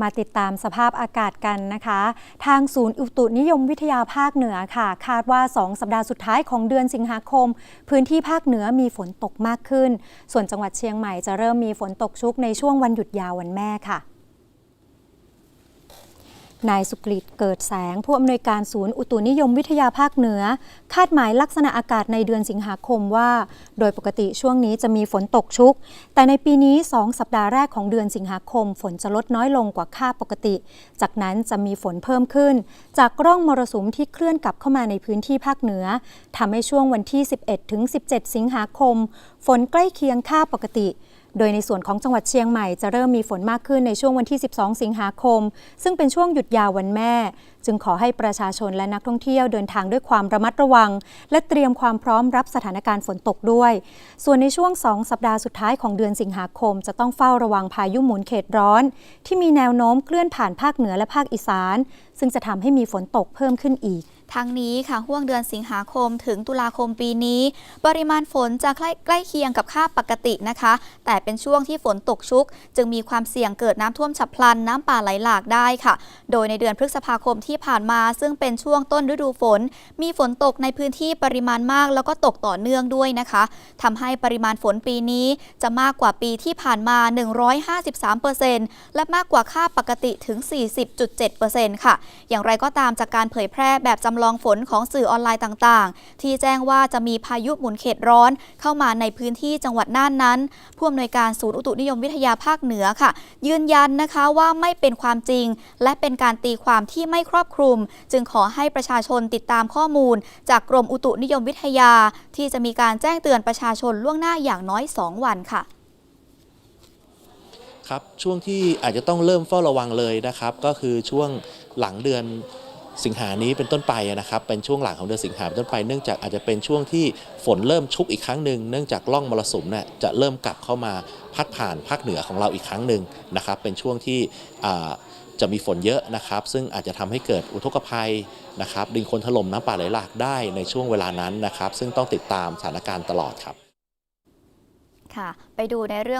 มาติดตามสภาพอากาศกันนะคะ ทางศูนย์อุตุนิยมวิทยาภาคเหนือค่ะ คาดว่า 2 สัปดาห์สุดท้ายของเดือนสิงหาคม พื้นที่ภาคเหนือมีฝนตกมากขึ้น ส่วนจังหวัดเชียงใหม่จะเริ่มมีฝนตกชุกในช่วงวันหยุดยาววันแม่ค่ะ นายสุกฤตเกิดแสง ผู้อำนวยการศูนย์อุตุนิยมวิทยาภาคเหนือ คาดหมายลักษณะอากาศในเดือนสิงหาคมว่า โดยปกติช่วงนี้จะมีฝนตกชุก แต่ในปีนี้ 2 สัปดาห์แรกของเดือนสิงหาคม ฝนจะลดน้อยลงกว่าค่าปกติ จากนั้นจะมีฝนเพิ่มขึ้น จากร่องมรสุมที่เคลื่อนกลับเข้ามาในพื้นที่ภาคเหนือทำให้ช่วงวันที่ 11 ถึง 17 สิงหาคม ฝนใกล้เคียงค่าปกติ โดยในส่วนของจังหวัดเชียงใหม่จะเริ่มมีฝนมากขึ้นในช่วงวันที่ 12 สิงหาคม ซึ่งเป็นช่วงหยุดยาววันแม่ จึงขอให้ประชาชนและนักท่องเที่ยวเดินทางด้วยความระมัดระวัง และเตรียมความพร้อมรับสถานการณ์ฝนตกด้วย ส่วนในช่วง 2 สัปดาห์สุดท้ายของเดือนสิงหาคม จะต้องเฝ้าระวังพายุหมุนเขตร้อน ที่มีแนวโน้มเคลื่อนผ่านภาคเหนือและภาคอีสาน ซึ่งจะทำให้มีฝนตกเพิ่มขึ้นอีก ทั้งนี้ค่ะห่วงเดือนสิงหาคมถึงตุลาคมปีนี้ ปริมาณฝนจะใกล้ใกล้เคียงกับค่าปกตินะคะ แต่เป็นช่วงที่ฝนตกชุก จึงมีความเสี่ยงเกิดน้ำท่วมฉับพลันน้ำป่าไหลหลากได้ค่ะ โดยในเดือนพฤษภาคมที่ผ่านมา ซึ่งเป็นช่วงต้นฤดูฝน มีฝนตกในพื้นที่ปริมาณมาก แล้วก็ตกต่อเนื่องด้วยนะคะทำให้ปริมาณฝนปีนี้จะมากกว่าปีที่ผ่านมา 153%และมากกว่าค่าปกติถึง 40.7%ค่ะ อย่างไรก็ตามจากการเผยแพร่แบบจำลองฝนของสื่อออนไลน์ต่างๆ ที่แจ้งว่าจะมีพายุหมุนเขตร้อน เข้ามาในพื้นที่จังหวัดน่านนั้น ผู้อำนวยการศูนย์อุตุนิยมวิทยาภาคเหนือค่ะ ยืนยันนะคะว่าไม่เป็นความจริง และเป็นการตีความที่ไม่ครอบคลุม จึงขอให้ประชาชนติดตามข้อมูล จากกรมอุตุนิยมวิทยา ที่จะมีการแจ้งเตือนประชาชนล่วงหน้าอย่างน้อย 2 วันค่ะครับช่วงที่อาจจะต้องเริ่มเฝ้าระวังเลยนะครับ ก็คือช่วงหลังเดือน สิงหานี้เป็นต้นไปนะครับเป็นช่วงหลังของเดือนสิงหาเป็นต้นไปเนื่องจากอาจจะเป็นช่วงที่ฝนเริ่มชุกอีกครั้งหนึ่งเนื่องจากร่องมรสุมเนี่ยจะเริ่มกลับเข้ามาพัดผ่านภาคเหนือของเราอีกครั้งหนึ่งนะครับเป็นช่วงที่จะมีฝนเยอะนะครับ ซึ่งอาจจะทำให้เกิดอุทกภัยนะครับดินคนถล่มน้ำป่าไหลหลากได้ในช่วงเวลานั้นนะครับ ซึ่งต้องติดตามสถานการณ์ตลอดครับ ค่ะ ไปดูในเรื่อง